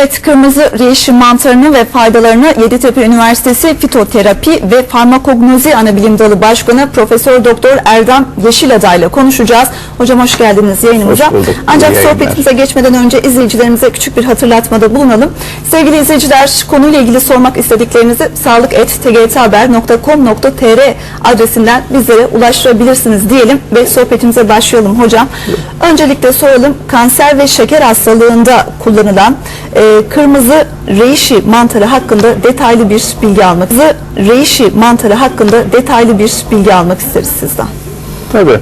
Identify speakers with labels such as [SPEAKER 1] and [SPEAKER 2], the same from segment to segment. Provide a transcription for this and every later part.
[SPEAKER 1] Evet, kırmızı reishi mantarını ve faydalarını Yeditepe Üniversitesi Fitoterapi ve Farmakognozi Anabilim Dalı Başkanı Profesör Doktor Erdem Yeşiladağ ile konuşacağız. Hocam hoş geldiniz yayınımıza.
[SPEAKER 2] Hoş bulduk.
[SPEAKER 1] Ancak
[SPEAKER 2] İyi
[SPEAKER 1] sohbetimize geçmeden önce izleyicilerimize küçük bir hatırlatmada bulunalım. Sevgili izleyiciler, konuyla ilgili sormak istediklerinizi sağlık.tgthaber.com.tr adresinden bizlere ulaştırabilirsiniz diyelim ve sohbetimize başlayalım hocam. Öncelikle soralım, kanser ve şeker hastalığında kullanılan e, kırmızı reishi mantarı hakkında detaylı bir bilgi almak. Kırmızı reishi mantarı hakkında detaylı bir bilgi almak isteriz sizden.
[SPEAKER 2] Tabii.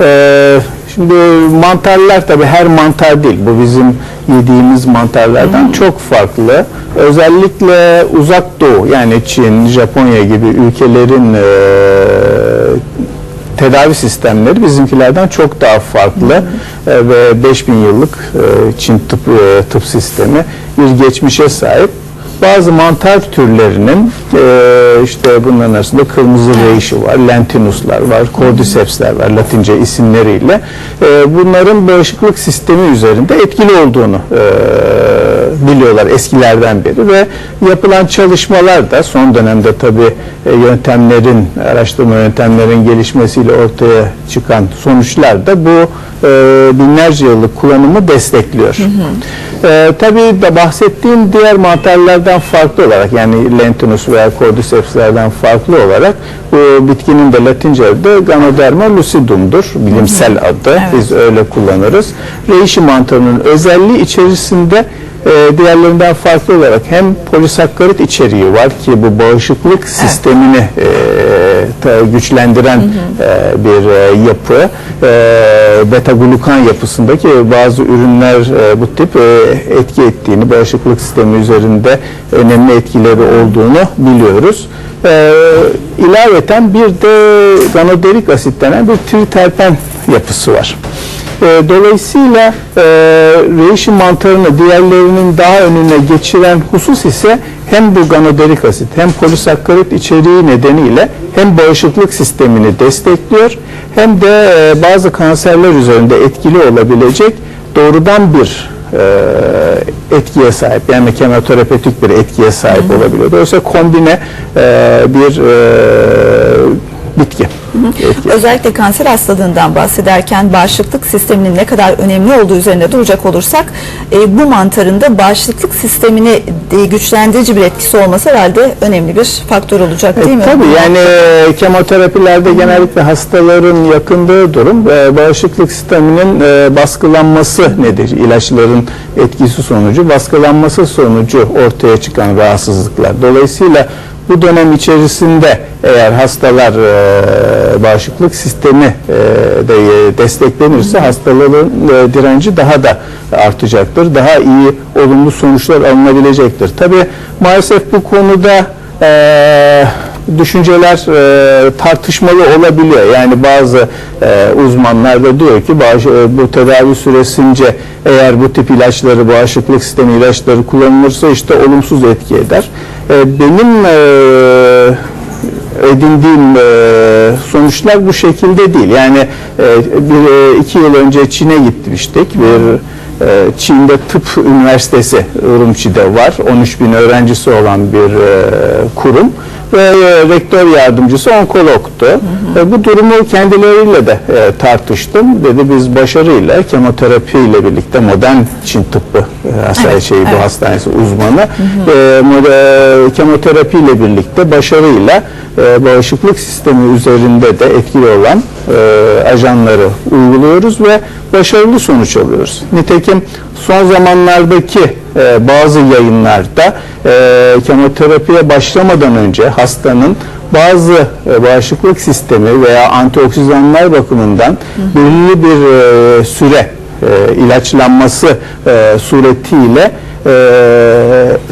[SPEAKER 2] Ee, şimdi mantarlar tabii her mantar değil. Bu bizim yediğimiz mantarlardan çok farklı. Özellikle uzak doğu yani Çin, Japonya gibi ülkelerin e, tedavi sistemleri bizimkilerden çok daha farklı E, ve 5000 yıllık e, Çin tıp e, tıp sistemi bir geçmişe sahip. Bazı mantar türlerinin e, işte bunların arasında kırmızı reishi var, lentinuslar var, cordycepsler var Latince isimleriyle. E, bunların bağışıklık sistemi üzerinde etkili olduğunu e, biliyorlar eskilerden beri ve yapılan çalışmalar da son dönemde tabii e, yöntemlerin, araştırma yöntemlerin gelişmesiyle ortaya çıkan sonuçlar da bu e, binlerce yıllık kullanımı destekliyor. E, tabii de bahsettiğim diğer mantarlardan farklı olarak yani lentinus veya cordycepslerden farklı olarak bu bitkinin de Latince adı Ganoderma lucidum'dur. Bilimsel adı. Biz öyle kullanırız. Reishi mantarının özelliği içerisinde e, diğerlerinden farklı olarak hem polisakkarit içeriği var ki bu bağışıklık sistemini e, ta- güçlendiren e, bir e, yapı. E, beta glukan yapısındaki bazı ürünler e, bu tip e, etki ettiğini, bağışıklık sistemi üzerinde önemli etkileri olduğunu biliyoruz. E, ilaveten bir de ganoderik asit denen bir triterpen yapısı var. E, dolayısıyla e, reishi mantarını diğerlerinin daha önüne geçiren husus ise hem bu ganoderik asit hem polisakkarit içeriği nedeniyle hem bağışıklık sistemini destekliyor hem de e, bazı kanserler üzerinde etkili olabilecek doğrudan bir e, etkiye sahip yani kemoterapetik bir etkiye sahip olabiliyor. Dolayısıyla kombine e, bir e, bitki. Etki.
[SPEAKER 1] Özellikle kanser hastalığından bahsederken bağışıklık sisteminin ne kadar önemli olduğu üzerinde duracak olursak e, bu mantarın da bağışıklık sistemini e, güçlendirici bir etkisi olması herhalde önemli bir faktör olacak değil mi?
[SPEAKER 2] E, Tabii yani e, kemoterapilerde genellikle hastaların yakındığı durum e, bağışıklık sisteminin e, baskılanması nedir? İlaçların etkisi sonucu baskılanması sonucu ortaya çıkan rahatsızlıklar. Dolayısıyla bu dönem içerisinde eğer hastalar e, bağışıklık sistemi e, de e, desteklenirse hastaların e, direnci daha da artacaktır. Daha iyi olumlu sonuçlar alınabilecektir. Tabii maalesef bu konuda e, düşünceler e, tartışmalı olabiliyor. Yani bazı e, uzmanlar da diyor ki bağış- e, bu tedavi süresince eğer bu tip ilaçları, bağışıklık sistemi ilaçları kullanılırsa işte olumsuz etki eder. E, benim e, edindiğim e, sonuçlar bu şekilde değil. Yani e, bir e, iki yıl önce Çin'e gitmiştik. Bir e, Çin'de tıp üniversitesi Urumçi'de var. 13 bin öğrencisi olan bir e, kurum ve e, rektör yardımcısı onkologtu. E, bu durumu kendileriyle de e, tartıştım. Dedi biz başarıyla kemoterapi ile birlikte modern Çin tıbbı e, hastane
[SPEAKER 1] Evet,
[SPEAKER 2] şeyi bu
[SPEAKER 1] evet.
[SPEAKER 2] hastanesi uzmanı e, mod- e, kemoterapi ile birlikte başarıyla e, bağışıklık sistemi üzerinde de etkili olan e, ajanları uyguluyoruz ve başarılı sonuç alıyoruz. Nitekim son zamanlardaki e, bazı yayınlarda e, kemoterapiye başlamadan önce hastanın bazı e, bağışıklık sistemi veya antioksidanlar bakımından belirli bir e, süre e, ilaçlanması e, suretiyle e,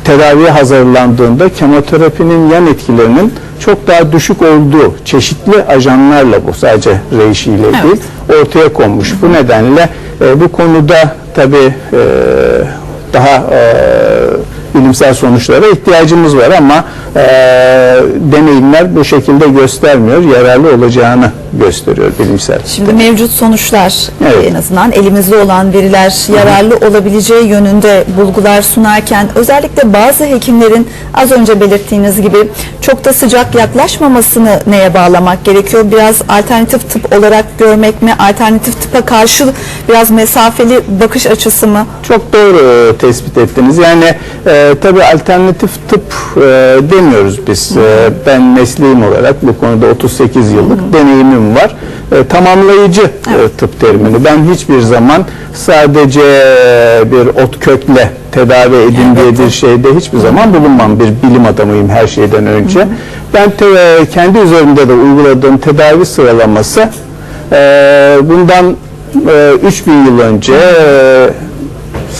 [SPEAKER 2] tedaviye hazırlandığında kemoterapinin yan etkilerinin çok daha düşük olduğu çeşitli ajanlarla bu sadece reishi ile
[SPEAKER 1] Evet.
[SPEAKER 2] değil ortaya konmuş. Bu nedenle e, bu konuda tabi daha e, bilimsel sonuçlara ihtiyacımız var ama e, deneyimler bu şekilde göstermiyor. Yararlı olacağını gösteriyor bilimsel.
[SPEAKER 1] Şimdi mevcut sonuçlar
[SPEAKER 2] Evet.
[SPEAKER 1] en azından elimizde olan veriler yararlı olabileceği yönünde bulgular sunarken özellikle bazı hekimlerin az önce belirttiğiniz gibi çok da sıcak yaklaşmamasını neye bağlamak gerekiyor? Biraz alternatif tıp olarak görmek mi? Alternatif tıpa karşı biraz mesafeli bakış açısı mı?
[SPEAKER 2] Çok doğru tespit ettiniz. Yani e, tabii alternatif tıp e, demiyoruz biz. E, ben mesleğim olarak bu konuda 38 yıllık deneyimim var. E, tamamlayıcı e, tıp terimini ben hiçbir zaman sadece bir ot kökle tedavi edin diye bir şeyde hiçbir zaman bulunmam. Bir bilim adamıyım her şeyden önce. Ben te- kendi üzerimde de uyguladığım tedavi sıralaması e, bundan e, 3000 yıl önce e,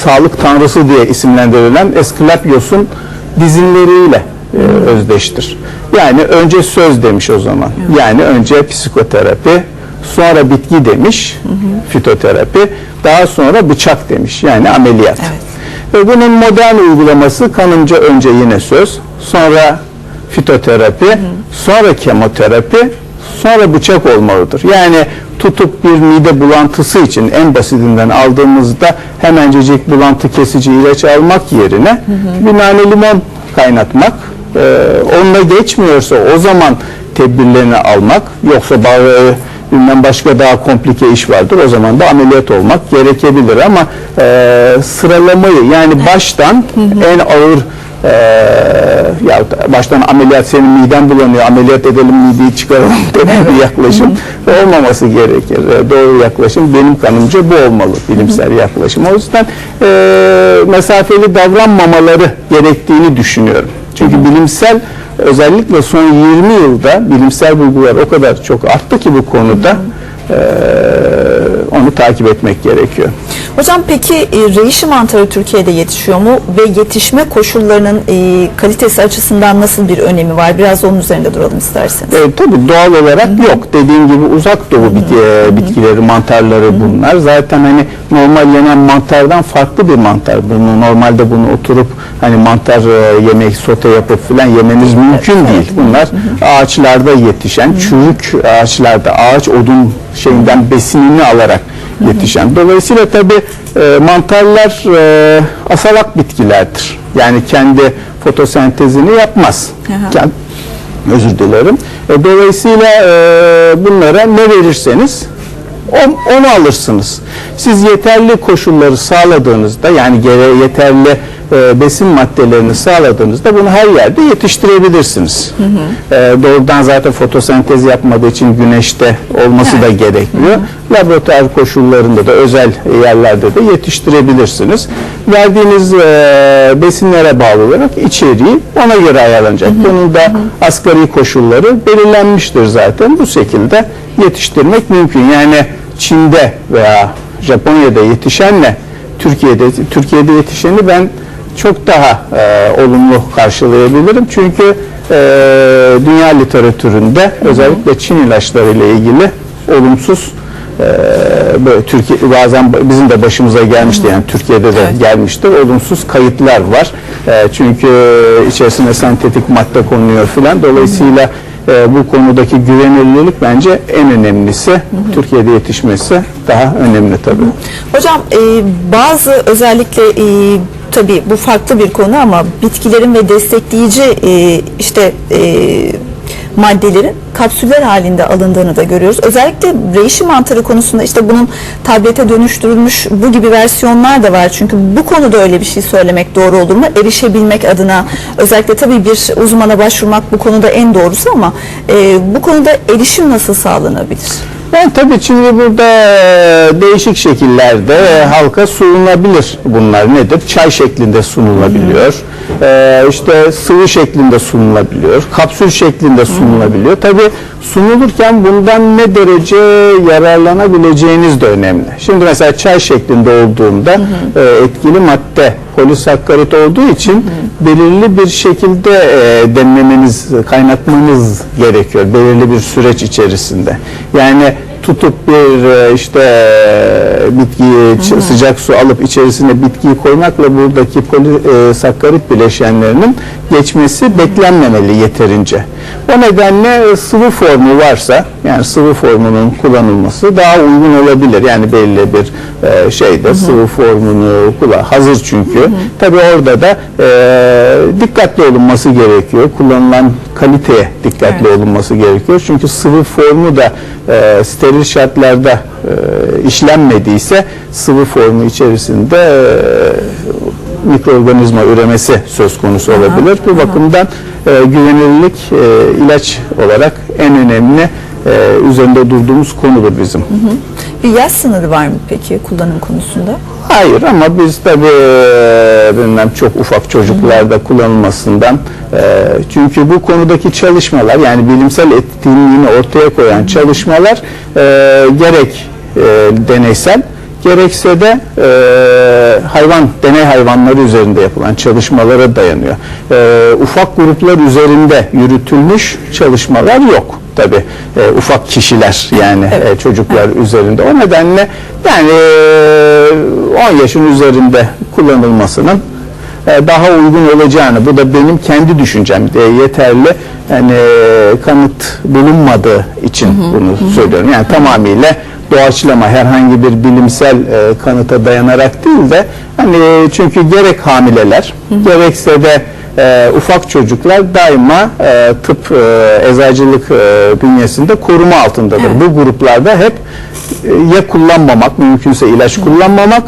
[SPEAKER 2] sağlık tanrısı diye isimlendirilen Eskulapios'un dizinleriyle e, özdeştir. Yani önce söz demiş o zaman. Yani önce psikoterapi, sonra bitki demiş, fitoterapi, daha sonra bıçak demiş. Yani ameliyat. Ve bunun modern uygulaması kanımca önce yine söz, sonra fitoterapi, sonra kemoterapi, sonra bıçak olmalıdır. Yani tutup bir mide bulantısı için en basitinden aldığımızda hemencecik bulantı kesici ilaç almak yerine bir nane limon kaynatmak, e, onunla geçmiyorsa o zaman tedbirlerini almak, yoksa bazı bilmem başka daha komplike iş vardır. O zaman da ameliyat olmak gerekebilir ama e, sıralamayı yani baştan en ağır e, ya baştan ameliyat senin miden bulanıyor ameliyat edelim mideyi çıkaralım denen bir yaklaşım olmaması gerekir. E, Doğru yaklaşım benim kanımca bu olmalı bilimsel yaklaşım. O yüzden e, mesafeli davranmamaları gerektiğini düşünüyorum. Çünkü bilimsel özellikle son 20 yılda bilimsel bulgular o kadar çok arttı ki bu konuda e, onu takip etmek gerekiyor.
[SPEAKER 1] Hocam peki e, reishi mantarı Türkiye'de yetişiyor mu ve yetişme koşullarının e, kalitesi açısından nasıl bir önemi var? Biraz onun üzerinde duralım isterseniz.
[SPEAKER 2] E, tabii doğal olarak yok. Dediğim gibi uzak doğu bitki, e, bitkileri, mantarları bunlar. Zaten hani normal yenen mantardan farklı bir mantar. Bunu normalde bunu oturup hani mantar e, yemek sote yapıp filan yemeniz mümkün değil. Bunlar ağaçlarda yetişen, çürük ağaçlarda ağaç odun şeyinden besinini alarak yetişen. Dolayısıyla tabii e, mantarlar e, asalak bitkilerdir. Yani kendi fotosentezini yapmaz. Kend- özür dilerim. E, dolayısıyla e, bunlara ne verirseniz onu alırsınız. Siz yeterli koşulları sağladığınızda yani gere yeterli e, besin maddelerini sağladığınızda bunu her yerde yetiştirebilirsiniz. E, doğrudan zaten fotosentez yapmadığı için güneşte olması da gerekmiyor. Laboratuvar koşullarında da özel yerlerde de yetiştirebilirsiniz. Verdiğiniz e, besinlere bağlı olarak içeriği ona göre ayarlanacak. Bunun da asgari koşulları belirlenmiştir zaten. Bu şekilde yetiştirmek mümkün. Yani Çin'de veya Japonya'da yetişenle Türkiye'de Türkiye'de yetişeni ben çok daha e, olumlu karşılayabilirim. Çünkü e, dünya literatüründe özellikle Çin ilaçları ile ilgili olumsuz e, böyle Türkiye bazen bizim de başımıza gelmişti yani Türkiye'de de
[SPEAKER 1] Evet.
[SPEAKER 2] gelmiştir. Olumsuz kayıtlar var. E, çünkü içerisine sentetik madde konuluyor filan. Dolayısıyla e, bu konudaki güvenilirlik bence en önemlisi. Türkiye'de yetişmesi daha önemli tabii.
[SPEAKER 1] Hocam e, bazı özellikle e, tabii bu farklı bir konu ama bitkilerin ve destekleyici e, işte e, maddelerin kapsüller halinde alındığını da görüyoruz. Özellikle reishi mantarı konusunda işte bunun tablete dönüştürülmüş bu gibi versiyonlar da var. Çünkü bu konuda öyle bir şey söylemek doğru olur mu? Erişebilmek adına özellikle tabii bir uzmana başvurmak bu konuda en doğrusu ama e, bu konuda erişim nasıl sağlanabilir?
[SPEAKER 2] Yani tabii şimdi burada değişik şekillerde halka sunulabilir bunlar nedir? Çay şeklinde sunulabiliyor. E, işte sıvı şeklinde sunulabiliyor. Kapsül şeklinde sunulabiliyor. Tabii sunulurken bundan ne derece yararlanabileceğiniz de önemli. Şimdi mesela çay şeklinde olduğunda e, etkili madde polisakkarit olduğu için belirli bir şekilde e, demlemeniz, kaynatmanız gerekiyor belirli bir süreç içerisinde. Yani tutup bir e, işte e, bitkiyi ç- sıcak su alıp içerisine bitkiyi koymakla buradaki polisakkarit bileşenlerinin geçmesi beklenmemeli yeterince. O nedenle e, sıvı formu varsa yani sıvı formunun kullanılması daha uygun olabilir. Yani belli bir e, şeyde sıvı formunu kullan hazır çünkü. Tabi orada da e, dikkatli olunması gerekiyor. Kullanılan kaliteye dikkatli
[SPEAKER 1] Evet.
[SPEAKER 2] olunması gerekiyor. Çünkü sıvı formu da e, steril şartlarda e, işlenmediyse sıvı formu içerisinde e, mikroorganizma üremesi söz konusu olabilir. Bu bakımdan e, güvenilirlik e, ilaç olarak en önemli e, üzerinde durduğumuz konudur bizim.
[SPEAKER 1] Bir yaş sınırı var mı peki kullanım konusunda?
[SPEAKER 2] Hayır ama biz tabii e, bilmem çok ufak çocuklarda kullanılmasından e, çünkü bu konudaki çalışmalar yani bilimsel etkinliğini ortaya koyan çalışmalar e, gerek e, deneysel gerekse de e, hayvan deney hayvanları üzerinde yapılan çalışmalara dayanıyor. E, ufak gruplar üzerinde yürütülmüş çalışmalar yok tabi ufak kişiler yani e, çocuklar üzerinde. O nedenle yani e, 10 yaşın üzerinde kullanılmasının e, daha uygun olacağını bu da benim kendi düşüncem e, yeterli yani e, kanıt bulunmadığı için bunu söylüyorum. Yani tamamıyla doğaçlama herhangi bir bilimsel e, kanıta dayanarak değil de hani çünkü gerek hamileler gerekse de e, ufak çocuklar daima e, tıp e, eczacılık e, bünyesinde koruma altındadır.
[SPEAKER 1] Evet.
[SPEAKER 2] Bu gruplarda hep e, ya kullanmamak mümkünse ilaç kullanmamak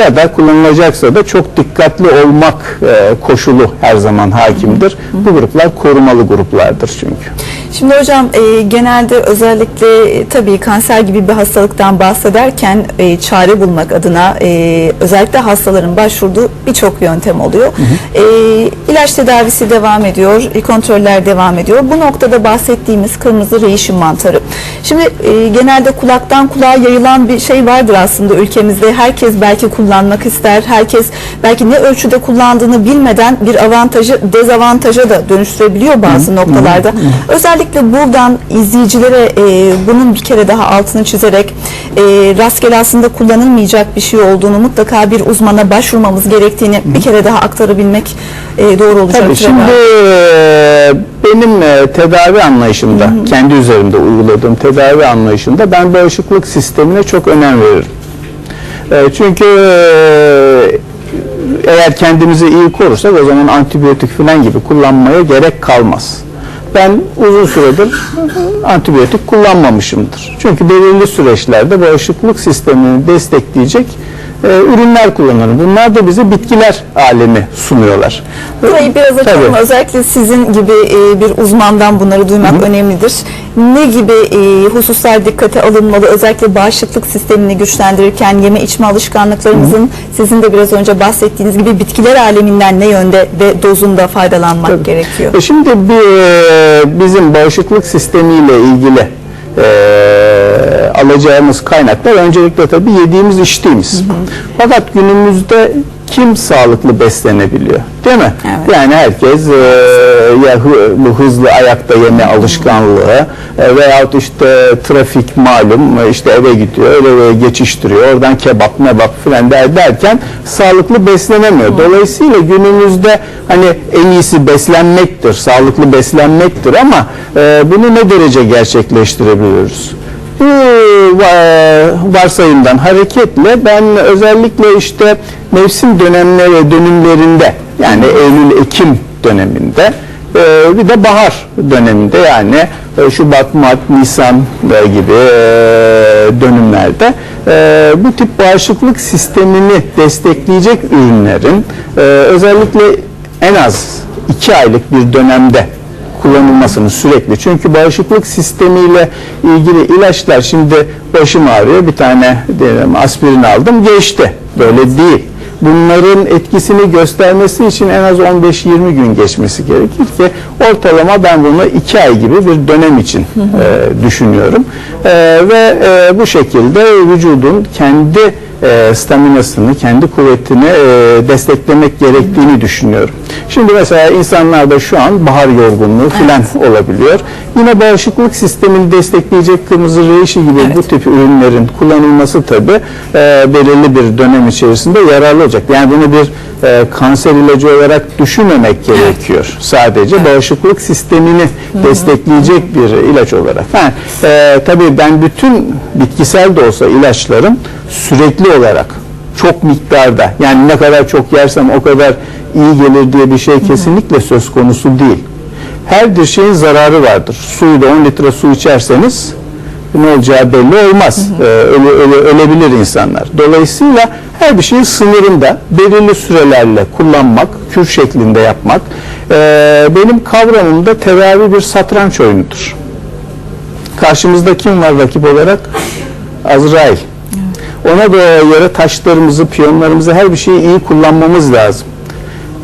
[SPEAKER 2] ya da kullanılacaksa da çok dikkatli olmak e, koşulu her zaman hakimdir. Bu gruplar korumalı gruplardır çünkü.
[SPEAKER 1] Şimdi hocam e, genelde özellikle e, tabii kanser gibi bir hastalıktan bahsederken e, çare bulmak adına e, özellikle hastaların başvurduğu birçok yöntem oluyor. E, ilaç tedavisi devam ediyor, e, kontroller devam ediyor. Bu noktada bahsettiğimiz kırmızı reyişim mantarı. Şimdi e, genelde kulaktan kulağa yayılan bir şey vardır aslında ülkemizde. Herkes belki kullanmak ister. Herkes belki ne ölçüde kullandığını bilmeden bir avantajı dezavantaja da dönüştürebiliyor bazı noktalarda. Özellikle buradan izleyicilere e, bunun bir kere daha altını çizerek e, rastgele aslında kullanılmayacak bir şey olduğunu mutlaka bir uzmana başvurmamız gerektiğini bir kere daha aktarabilmek e, doğru olacaktır.
[SPEAKER 2] Tabii şimdi e, benim e, tedavi anlayışımda, kendi üzerimde uyguladığım tedavi anlayışında ben bağışıklık sistemine çok önem veririm. E, Çünkü e, eğer kendimizi iyi korursak o zaman antibiyotik falan gibi kullanmaya gerek kalmaz. Ben uzun süredir antibiyotik kullanmamışımdır. Çünkü belirli süreçlerde bağışıklık sistemini destekleyecek e, ürünler kullanırım. Bunlar da bize bitkiler alemi sunuyorlar.
[SPEAKER 1] Burayı biraz açalım. Özellikle sizin gibi e, bir uzmandan bunları duymak önemlidir. Ne gibi e, hususlar dikkate alınmalı? Özellikle bağışıklık sistemini güçlendirirken yeme içme alışkanlıklarımızın sizin de biraz önce bahsettiğiniz gibi bitkiler aleminden ne yönde ve dozunda faydalanmak
[SPEAKER 2] Tabii.
[SPEAKER 1] gerekiyor?
[SPEAKER 2] E şimdi bir, e, bizim bağışıklık sistemiyle ilgili e, alacağımız kaynaklar öncelikle tabii yediğimiz içtiğimiz. Fakat günümüzde kim sağlıklı beslenebiliyor? Değil mi?
[SPEAKER 1] Evet.
[SPEAKER 2] Yani herkes e, ya hı- bu hızlı ayakta yeme alışkanlığı e, veyahut işte trafik malum işte eve gidiyor, eve geçiştiriyor, oradan kebap mebap filan der derken sağlıklı beslenemiyor. Dolayısıyla günümüzde hani en iyisi beslenmektir, sağlıklı beslenmektir ama e, bunu ne derece gerçekleştirebiliyoruz? Bu va- varsayımdan hareketle ben özellikle işte mevsim dönemleri dönemlerinde yani Eylül-Ekim döneminde e, bir de bahar döneminde yani e, Şubat, Mart, Nisan e, gibi e, dönemlerde e, bu tip bağışıklık sistemini destekleyecek ürünlerin e, özellikle en az iki aylık bir dönemde kullanılmasını sürekli. Çünkü bağışıklık sistemiyle ilgili ilaçlar şimdi başım ağrıyor bir tane diyelim aspirin aldım geçti. Böyle değil. Bunların etkisini göstermesi için en az 15-20 gün geçmesi gerekir ki ortalama ben bunu 2 ay gibi bir dönem için e, düşünüyorum. E, ve e, bu şekilde vücudun kendi e, staminasını, kendi kuvvetini e, desteklemek gerektiğini düşünüyorum. Şimdi mesela insanlarda şu an bahar yorgunluğu filan olabiliyor. Yine bağışıklık sistemini destekleyecek kırmızı reyişi gibi bu tip ürünlerin kullanılması tabi belirli bir dönem içerisinde yararlı olacak. Yani bunu bir e, kanser ilacı olarak düşünmemek gerekiyor. Sadece bağışıklık sistemini destekleyecek bir ilaç olarak. Ha, e, tabii ben bütün bitkisel de olsa ilaçların sürekli olarak çok miktarda yani ne kadar çok yersem o kadar iyi gelir diye bir şey kesinlikle söz konusu değil. Her bir şeyin zararı vardır. Suyu da 10 litre su içerseniz ne olacağı belli olmaz. Ee, öle, öle- ölebilir insanlar. Dolayısıyla her bir şeyin sınırında belirli sürelerle kullanmak, kür şeklinde yapmak ee, benim kavramımda tedavi bir satranç oyunudur. Karşımızda kim var rakip olarak? Azrail. Ona göre taşlarımızı, piyonlarımızı, her bir şeyi iyi kullanmamız lazım.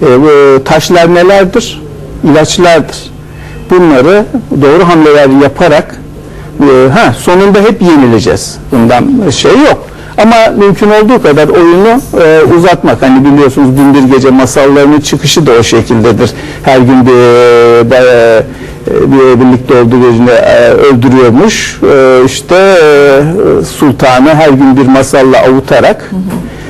[SPEAKER 2] E, bu taşlar nelerdir? İlaçlardır. Bunları doğru hamleler yaparak e, ha sonunda hep yenileceğiz. Bundan şey yok. Ama mümkün olduğu kadar oyunu e, uzatmak. Hani biliyorsunuz Bir Gece masallarının çıkışı da o şekildedir. Her gün bir, e, bir birlikte olduğu birini e, öldürüyormuş. E, işte e, sultanı her gün bir masalla avutarak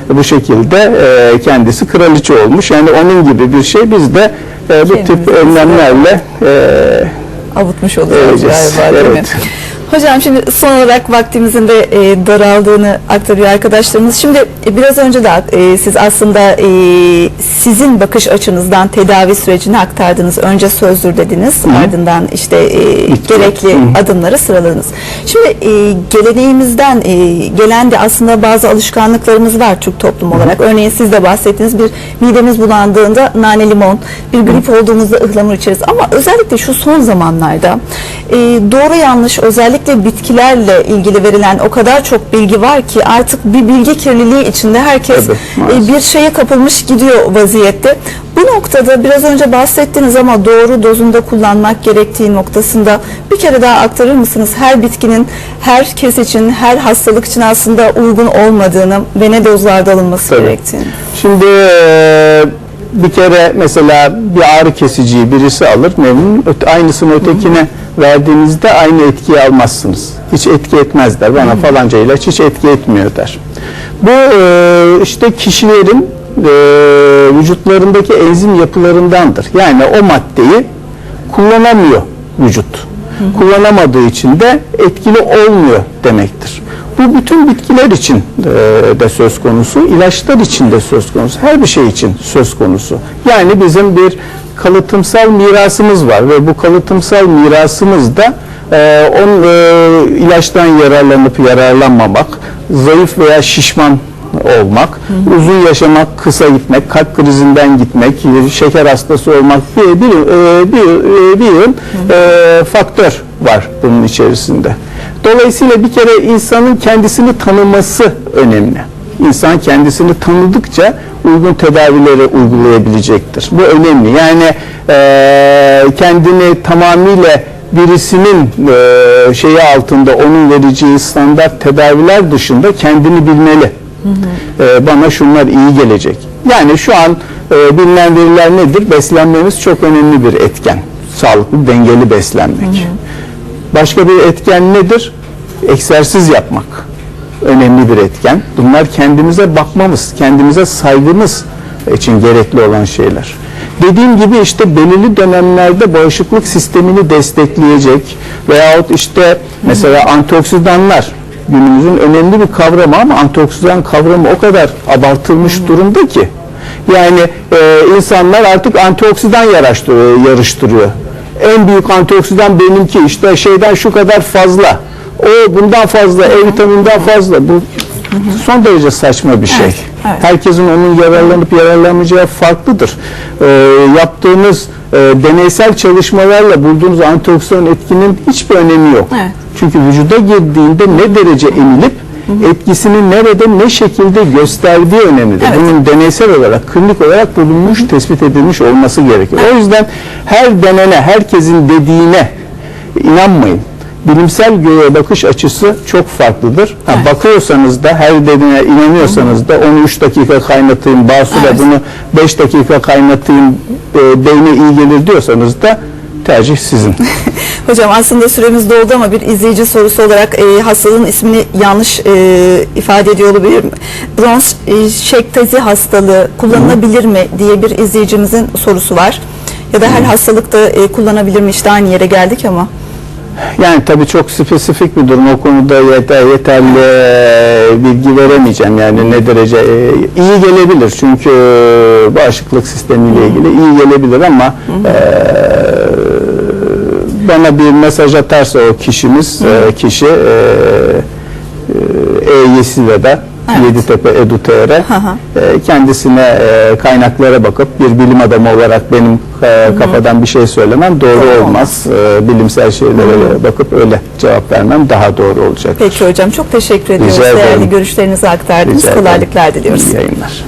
[SPEAKER 2] bu şekilde e, kendisi kraliçe olmuş. Yani onun gibi bir şey biz de e, bu tip
[SPEAKER 1] Kendimizi
[SPEAKER 2] önlemlerle e,
[SPEAKER 1] avutmuş olacağız
[SPEAKER 2] Evet,
[SPEAKER 1] galiba değil mi? Hocam şimdi son olarak vaktimizin de e, daraldığını aktarıyor arkadaşlarımız. Şimdi e, biraz önce de e, siz aslında e, sizin bakış açınızdan tedavi sürecini aktardınız. Önce sözdür dediniz. Ardından işte e, gerekli adımları sıraladınız. Şimdi e, geleneğimizden e, gelen de aslında bazı alışkanlıklarımız var Türk toplum olarak. Örneğin siz de bahsettiğiniz bir midemiz bulandığında nane limon, bir grip olduğumuzda ıhlamur içeriz. Ama özellikle şu son zamanlarda e, doğru yanlış özellikle bitkilerle ilgili verilen o kadar çok bilgi var ki artık bir bilgi kirliliği içinde herkes
[SPEAKER 2] Tabii,
[SPEAKER 1] e, bir şeye kapılmış gidiyor vaziyette. Bu noktada biraz önce bahsettiniz ama doğru dozunda kullanmak gerektiği noktasında bir kere daha aktarır mısınız? Her bitkinin herkes için, her hastalık için aslında uygun olmadığını ve ne dozlarda alınması
[SPEAKER 2] Tabii.
[SPEAKER 1] gerektiğini.
[SPEAKER 2] Şimdi e, bir kere mesela bir ağrı kesiciyi birisi alır memnun. Aynısını ötekine verdiğinizde aynı etkiyi almazsınız. Hiç etki etmez der. Bana falanca ilaç hiç etki etmiyor der. Bu e, işte kişilerin e, vücutlarındaki enzim yapılarındandır. Yani o maddeyi kullanamıyor vücut. Kullanamadığı için de etkili olmuyor demektir. Bu bütün bitkiler için e, de söz konusu, ilaçlar için de söz konusu, her bir şey için söz konusu. Yani bizim bir kalıtımsal mirasımız var ve bu kalıtımsal mirasımızda e, on e, ilaçtan yararlanıp yararlanmamak, zayıf veya şişman olmak, uzun yaşamak, kısa gitmek, kalp krizinden gitmek, şeker hastası olmak bir bir e, bir, e, bir yığın e, faktör var bunun içerisinde. Dolayısıyla bir kere insanın kendisini tanıması önemli. İnsan kendisini tanıdıkça uygun tedavileri uygulayabilecektir. Bu önemli. Yani e, kendini tamamıyla birisinin e, şeyi altında onun vereceği standart tedaviler dışında kendini bilmeli. E, bana şunlar iyi gelecek. Yani şu an e, bilinen veriler nedir? Beslenmemiz çok önemli bir etken. Sağlıklı, dengeli beslenmek. Başka bir etken nedir? Egzersiz yapmak. Önemli bir etken. Bunlar kendimize bakmamız, kendimize saygımız için gerekli olan şeyler. Dediğim gibi işte belirli dönemlerde bağışıklık sistemini destekleyecek veyahut işte mesela antioksidanlar günümüzün önemli bir kavramı ama antioksidan kavramı o kadar abartılmış durumda ki yani e, insanlar artık antioksidan yarıştırıyor, yarıştırıyor. En büyük antioksidan benimki işte şeyden şu kadar fazla. O bundan fazla, E vitamininden fazla. Bu son derece saçma bir şey.
[SPEAKER 1] Evet, evet.
[SPEAKER 2] Herkesin onun yararlanıp yararlanmayacağı farklıdır. E, yaptığınız e, deneysel çalışmalarla bulduğunuz antioksidan etkinin hiçbir önemi yok.
[SPEAKER 1] Evet.
[SPEAKER 2] Çünkü vücuda girdiğinde ne derece emilip etkisini nerede ne şekilde gösterdiği önemlidir.
[SPEAKER 1] Evet.
[SPEAKER 2] Bunun deneysel olarak, klinik olarak bulunmuş, tespit edilmiş olması gerekiyor. O yüzden her denene, herkesin dediğine inanmayın. Bilimsel göğe bakış açısı çok farklıdır. Ha,
[SPEAKER 1] Evet.
[SPEAKER 2] Bakıyorsanız da her dediğine inanıyorsanız da onu 3 dakika kaynatayım, basura
[SPEAKER 1] Evet.
[SPEAKER 2] bunu 5 dakika kaynatayım, e, beyne iyi gelir diyorsanız da tercih sizin.
[SPEAKER 1] Hocam aslında süremiz doldu ama bir izleyici sorusu olarak e, hastalığın ismini yanlış e, ifade ediyor olabilirim. Bronz e, şektazi hastalığı kullanılabilir mi diye bir izleyicimizin sorusu var. Ya da her hastalıkta e, kullanabilir mi? İşte aynı yere geldik ama.
[SPEAKER 2] Yani tabii çok spesifik bir durum. O konuda yeter, yeterli e, bilgi veremeyeceğim. Yani ne derece e, iyi gelebilir. Çünkü e, bağışıklık sistemiyle ilgili iyi gelebilir ama e, bana bir mesaj atarsa o kişimiz, e, kişi e, e, E-Yesila'da
[SPEAKER 1] Evet.
[SPEAKER 2] Yeditepe EduTR
[SPEAKER 1] hı.
[SPEAKER 2] e, kendisine e, kaynaklara bakıp bir bilim adamı olarak benim e, kafadan bir şey söylemem doğru,
[SPEAKER 1] Doğru
[SPEAKER 2] olmaz. E, bilimsel şeylere bakıp öyle cevap vermem daha doğru olacak.
[SPEAKER 1] Peki hocam çok teşekkür ediyoruz.
[SPEAKER 2] Rica ederim.
[SPEAKER 1] Değerli görüşlerinizi aktardınız.
[SPEAKER 2] Rica ederim.
[SPEAKER 1] Kolaylıklar diliyoruz.
[SPEAKER 2] İyi yayınlar.